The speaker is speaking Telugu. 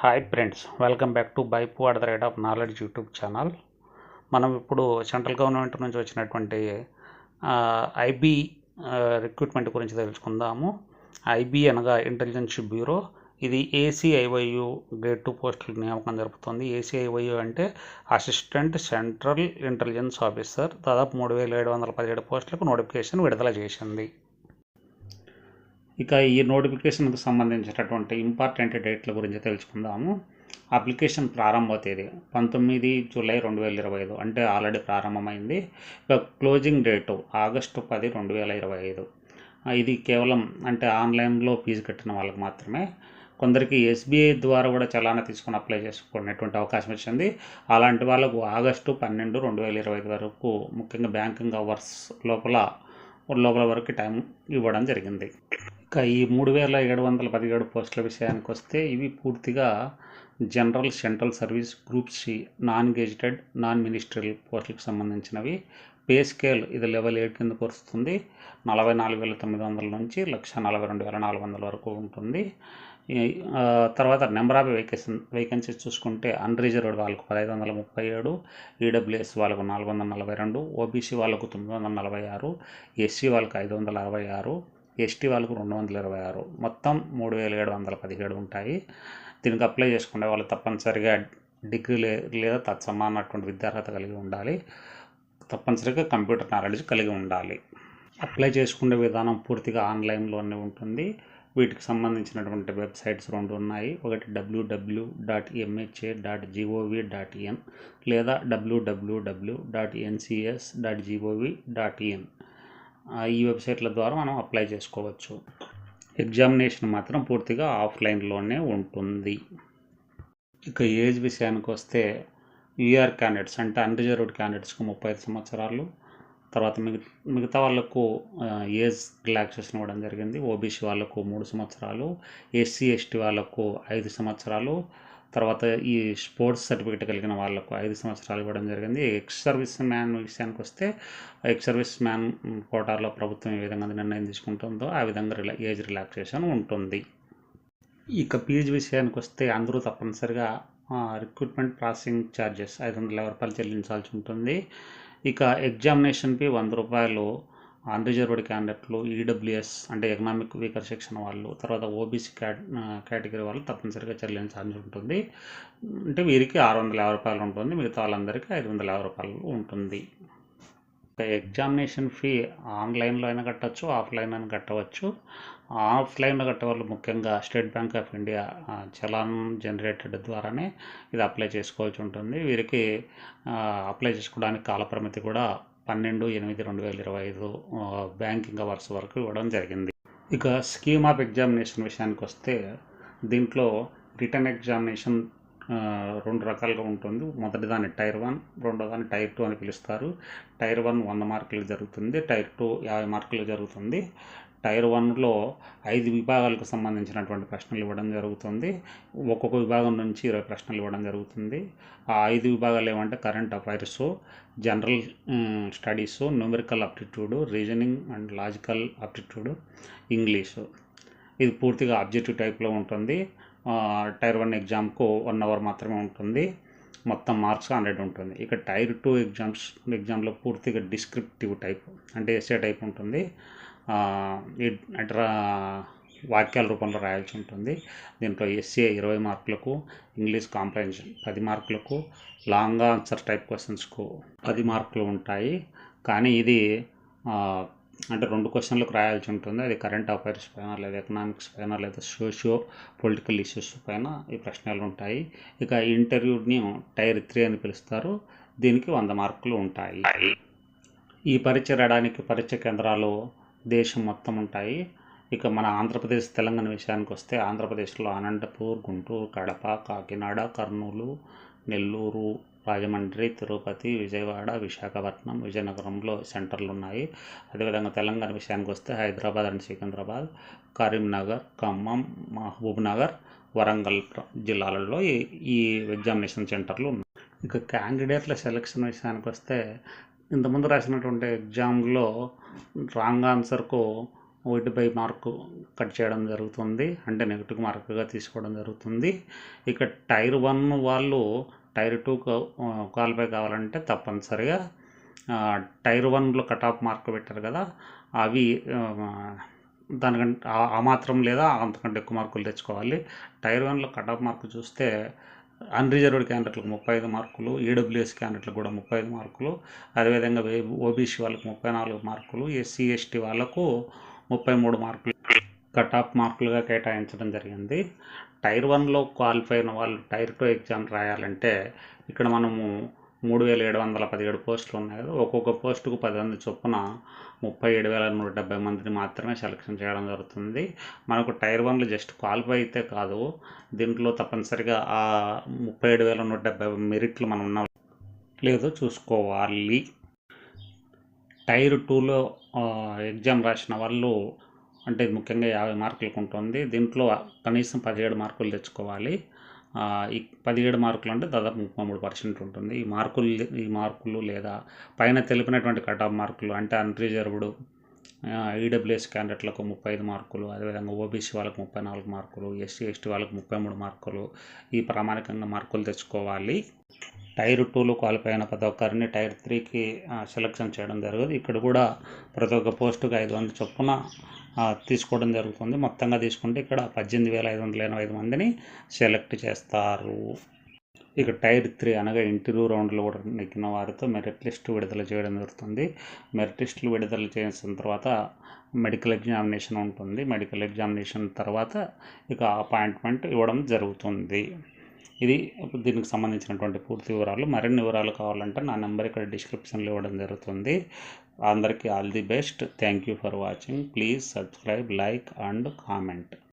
Hi friends welcome back to బైపు at the rate of knowledge YouTube channel. మనం ఇప్పుడు సెంట్రల్ గవర్నమెంట్ నుంచి వచ్చినటువంటి ఐబీ రిక్రూట్మెంట్ గురించి తెలుసుకుందాము. ఐబీ అనగా ఇంటెలిజెన్స్ బ్యూరో. ఇది ఏసీఐవైయు గ్రేడ్ టూ పోస్టుల నియామకం జరుపుతుంది. ఏసీఐవైయు అంటే అసిస్టెంట్ సెంట్రల్ ఇంటెలిజెన్స్ ఆఫీసర్. దాదాపు మూడు వేల ఏడు వందల పదిహేడు పోస్టులకు నోటిఫికేషన్ విడుదల చేసింది. ఇక ఈ నోటిఫికేషన్కి సంబంధించినటువంటి ఇంపార్టెంట్ డేట్ల గురించి తెలుసుకుందాము. అప్లికేషన్ ప్రారంభ తేదీ పంతొమ్మిది జూలై రెండు వేల ఇరవై ఐదు అంటే ఆల్రెడీ ప్రారంభమైంది. ఇక క్లోజింగ్ డేటు ఆగస్టు పది రెండు వేల ఇరవై ఐదు. ఇది కేవలం అంటే ఆన్లైన్లో ఫీజు కట్టిన వాళ్ళకి మాత్రమే. కొందరికి ఎస్బీఐ ద్వారా కూడా చలానా తీసుకొని అప్లై చేసుకునేటువంటి అవకాశం వచ్చింది. అలాంటి వాళ్ళకు ఆగస్టు పన్నెండు రెండు వేల ఇరవై ఐదు వరకు ముఖ్యంగా బ్యాంకింగ్ అవర్స్ లోపల లోపల వరకు టైం ఇవ్వడం జరిగింది. ఇక ఈ మూడు వేల ఏడు వందల పదిహేడు పోస్టుల విషయానికి వస్తే ఇవి పూర్తిగా general central service group C non gazetted non ministerial పోస్టులకు సంబంధించినవి. పే స్కేల్ ఇది లెవెల్ ఎయిట్ కిందకు వస్తుంది నలభై నాలుగు వేల తొమ్మిది వందల నుంచి లక్ష నలభై రెండు వేల నాలుగు వందల వరకు ఉంటుంది. తర్వాత నెంబర్ ఆఫ్ వేకెన్సీ వేకెన్సీస్ చూసుకుంటే అన్రిజర్వ్డ్ వాళ్ళకు పదహైదు వందల ముప్పై ఏడు ఈడబ్ల్యూఎస్ వాళ్ళకు నాలుగు వందల నలభై రెండు ఓబీసీ వాళ్ళకు తొమ్మిది వందల నలభై ఆరు ఎస్సీ వాళ్ళకు ఐదు వందల అరవై ఆరు ఎస్టీ వాళ్ళకు రెండు వందల ఇరవై ఆరు. మొత్తం మూడు వేల ఏడు వందల పదిహేడు ఉంటాయి. దీనికి అప్లై చేసుకునే వాళ్ళు తప్పనిసరిగా డిగ్రీ లే లేదా తత్సమానటువంటి విద్యార్హత కలిగి ఉండాలి. తప్పనిసరిగా కంప్యూటర్ నాలెడ్జ్ కలిగి ఉండాలి. అప్లై చేసుకునే విధానం పూర్తిగా ఆన్లైన్లోనే ఉంటుంది. వీటికి సంబంధించినటువంటి వెబ్సైట్స్ రెండు ఉన్నాయి. ఒకటి WW dot MHA dot GOV dot in లేదా WWW dot NCS dot GOV dot in ఈ వెబ్సైట్ల ద్వారా మనం అప్లై చేసుకోవచ్చు. ఎగ్జామినేషన్ మాత్రం పూర్తిగా ఆఫ్లైన్లోనే ఉంటుంది. ఇక ఏజ్ విషయానికి వస్తే యూఆర్ క్యాండిడేట్స్ అంటే అన్రిజర్వ్డ్ క్యాండిడేట్స్కి ముప్పై ఐదు సంవత్సరాలు తర్వాత మిగతా మిగతా వాళ్ళకు ఏజ్ రిలాక్సేషన్ ఇవ్వడం జరిగింది. ఓబీసీ వాళ్ళకు మూడు సంవత్సరాలు ఎస్సీ ఎస్టీ వాళ్ళకు ఐదు సంవత్సరాలు తర్వాత ఈ స్పోర్ట్స్ సర్టిఫికేట్ కలిగిన వాళ్ళకు ఐదు సంవత్సరాలు ఇవ్వడం జరిగింది. ఎక్స్ సర్వీస్ మ్యాన్ విషయానికి వస్తే ఎక్స్ సర్వీస్ మ్యాన్ కోటాలో ప్రభుత్వం ఏ విధంగా నిర్ణయం తీసుకుంటుందో ఆ విధంగా రిలా ఏజ్ రిలాక్సేషన్ ఉంటుంది. ఇక పీజీ విషయానికి వస్తే అందరూ తప్పనిసరిగా రిక్రూట్మెంట్ ప్రాసెసింగ్ ఛార్జెస్ ఐదు వందల రూపాయలు చెల్లించాల్సి ఉంటుంది. ఇక ఎగ్జామినేషన్ ఫీ వంద రూపాయలు అన్రిజర్వ్డ్ క్యాండిడేట్లు ఈడబ్ల్యూఎస్ అంటే ఎకనామిక్ వీకర్ సెక్షన్ వాళ్ళు తర్వాత ఓబీసీ క్యాట కేటగిరీ వాళ్ళు తప్పనిసరిగా చెల్లించాల్సి ఉంటుంది. అంటే వీరికి ఆరు వందల యాభై రూపాయలు ఉంటుంది మిగతా వాళ్ళందరికీ ఐదు వందల యాభై రూపాయలు ఉంటుంది. ఎగ్జామినేషన్ ఫీ ఆన్లైన్లో అయినా కట్టవచ్చు ఆఫ్లైన్ అయినా కట్టవచ్చు. ఆఫ్లైన్లో కట్టేవాళ్ళు ముఖ్యంగా State Bank of India challan generated ద్వారానే ఇది అప్లై చేసుకోవాల్సి ఉంటుంది. వీరికి అప్లై చేసుకోవడానికి కాలపరిమితి కూడా పన్నెండు ఎనిమిది రెండు వేల ఇరవై ఐదు బ్యాంకింగ్ అవర్స్ వరకు ఇవ్వడం జరిగింది. ఇక స్కీమ్ ఆఫ్ ఎగ్జామినేషన్ విషయానికి వస్తే దీంట్లో రిటర్న్ ఎగ్జామినేషన్ రెండు రకాలుగా ఉంటుంది. మొదటి దాన్ని టైర్ వన్ రెండో దాన్ని టైర్ టూ అని పిలుస్తారు. టైర్ వన్ వంద మార్కులు జరుగుతుంది టైర్ టూ యాభై మార్కులు జరుగుతుంది. టైర్ వన్లో ఐదు విభాగాలకు సంబంధించినటువంటి ప్రశ్నలు ఇవ్వడం జరుగుతుంది. ఒక్కొక్క విభాగం నుంచి ఇరవై ప్రశ్నలు ఇవ్వడం జరుగుతుంది. ఆ ఐదు విభాగాలు ఏమంటే current affairs general studies numerical aptitude reasoning and logical aptitude English. ఇది పూర్తిగా ఆబ్జెక్టివ్ టైప్లో ఉంటుంది. టైర్ వన్ ఎగ్జామ్కు వన్ అవర్ మాత్రమే ఉంటుంది. మొత్తం మార్క్స్ హండ్రెడ్ ఉంటుంది. ఇక టైర్ టూ ఎగ్జామ్స్ ఎగ్జామ్లో పూర్తిగా డిస్క్రిప్టివ్ టైప్ అంటే ఎస్ఏ టైప్ ఉంటుంది. ఆ, అంటే వాక్యాల రూపంలో రాయాల్సి ఉంటుంది. దీంట్లో ఎస్సీఏ ఇరవై మార్కులకు ఇంగ్లీష్ కాంప్రహెన్షన్ పది మార్కులకు లాంగ్ ఆన్సర్ టైప్ క్వశ్చన్స్కు పది మార్కులు ఉంటాయి. కానీ ఇది అంటే రెండు క్వశ్చన్లకు రాయాల్సి ఉంటుంది. అది కరెంట్ అఫైర్స్ పైన లేదా ఎకనామిక్స్ పైన లేదా సోషియో పొలిటికల్ ఇష్యూస్ పైన ఈ ప్రశ్నలు ఉంటాయి. ఇక ఇంటర్వ్యూని టైర్ త్రీ అని పిలుస్తారు. దీనికి వంద మార్కులు ఉంటాయి. ఈ పరీక్ష రాయడానికి పరీక్ష కేంద్రాలు దేశం మొత్తం ఉంటాయి. ఇక మన ఆంధ్రప్రదేశ్ తెలంగాణ విషయానికి వస్తే ఆంధ్రప్రదేశ్లో అనంతపూర్ గుంటూరు కడప కాకినాడ కర్నూలు నెల్లూరు రాజమండ్రి తిరుపతి విజయవాడ విశాఖపట్నం విజయనగరంలో సెంటర్లు ఉన్నాయి. అదేవిధంగా తెలంగాణ విషయానికి వస్తే హైదరాబాద్ అండ్ సికింద్రాబాద్ కరీంనగర్ ఖమ్మం మహబూబ్ నగర్ వరంగల్ జిల్లాలలో ఈ ఈ ఎగ్జామినేషన్ సెంటర్లు ఉన్నాయి. ఇక క్యాండిడేట్ల సెలక్షన్ విషయానికి వస్తే ఇంతకుముందు రాసినటువంటి ఎగ్జామ్లో రాంగ్ ఆన్సర్కు ఒకటి బై మార్కు కట్ చేయడం జరుగుతుంది. అంటే నెగిటివ్ మార్కుగా తీసుకోవడం జరుగుతుంది. ఇక టైర్ వన్ వాళ్ళు టైర్ టూ క్వాలిఫై కావాలంటే తప్పనిసరిగా టైర్ వన్లో కట్ ఆఫ్ మార్క్ పెట్టారు కదా అవి దానికంటే ఆ- ఆ మాత్రం లేదా అంతకంటే ఎక్కువ మార్కులు తెచ్చుకోవాలి. టైర్ వన్లో కట్ ఆఫ్ మార్కు చూస్తే అన్రిజర్వ్డ్ క్యాండిడేట్లకు ముప్పై ఐదు మార్కులు ఈడబ్ల్యూఎస్ క్యాండిడేట్లకు కూడా ముప్పై ఐదు మార్కులు. అదేవిధంగా ఓబీసీ వాళ్ళకు ముప్పై నాలుగు మార్కులు ఎస్సీ ఎస్టీ వాళ్ళకు ముప్పై మూడు మార్కులు. కట్ ఆఫ్ మార్కులుగా కేటాయించడం జరిగింది. టైర్ వన్లో క్వాలిఫై అయిన వాళ్ళు టైర్ టూ ఎగ్జామ్ రాయాలంటే ఇక్కడ మనము మూడు వేల ఏడు వందల పదిహేడు పోస్టులు ఉన్నాయి కదా. ఒక్కొక్క పోస్టుకు పది వందల చొప్పున ముప్పై ఏడు వేల నూట డెబ్బై మందిని మాత్రమే సెలక్షన్ చేయడం జరుగుతుంది. మనకు టైర్ వన్లు జస్ట్ క్వాలిఫై అయితే కాదు. దీంట్లో తప్పనిసరిగా ఆ ముప్పై ఏడు వేల నూట డెబ్బై మెరిట్లు మనం ఉన్న. లేదో చూసుకోవాలి. టైర్ టూలో ఎగ్జామ్ రాసిన వాళ్ళు అంటే ముఖ్యంగా యాభై మార్కులకు ఉంటుంది. దీంట్లో కనీసం పదిహేడు మార్కులు తెచ్చుకోవాలి. పదిహేడు మార్కులు అంటే దాదాపు ముప్పై మూడు పర్సెంట్ ఉంటుంది. ఈ మార్కులు ఈ మార్కులు లేదా పైన తెలిపినటువంటి కట్ ఆఫ్ మార్కులు అంటే అన్రిజర్వ్డ్ ఈడబ్ల్యూఎస్ క్యాండిడేట్లకు ముప్పై ఐదు మార్కులు అదేవిధంగా ఓబీసీ వాళ్ళకి ముప్పై నాలుగు మార్కులు ఎస్సీ ఎస్టీ వాళ్ళకి ముప్పై మూడు మార్కులు ఈ ప్రామాణికంగా మార్కులు తెచ్చుకోవాలి. టైర్ టూలో క్వాలిఫై అయిన ప్రతి ఒక్కరిని టైర్ త్రీకి సెలెక్షన్ చేయడం జరగదు. ఇక్కడ కూడా ప్రతి ఒక్క పోస్టుకి ఐదు వందల చొప్పున తీసుకోవడం జరుగుతుంది. మొత్తంగా తీసుకుంటే ఇక్కడ పద్దెనిమిది వేల ఐదు వందల ఎనభై ఐదు మందిని సెలెక్ట్ చేస్తారు. ఇక టైర్ త్రీ అనగా ఇంటర్వ్యూ రౌండ్లో కూడా నెక్కిన వారితో మెరిట్ లిస్ట్ విడుదల చేయడం జరుగుతుంది. మెరిట్ లిస్టులు విడుదల చేసిన తర్వాత మెడికల్ ఎగ్జామినేషన్ ఉంటుంది. మెడికల్ ఎగ్జామినేషన్ తర్వాత ఇక అపాయింట్మెంట్ ఇవ్వడం జరుగుతుంది. ఇది దీనికి సంబంధించినటువంటి పూర్తి వివరాలు. మరిన్ని వివరాలు కావాలంటే నా నెంబర్ ఇక్కడ డిస్క్రిప్షన్లో ఇవ్వడం జరుగుతుంది. అందరికీ all the best. Thank you for watching. Please subscribe like and comment.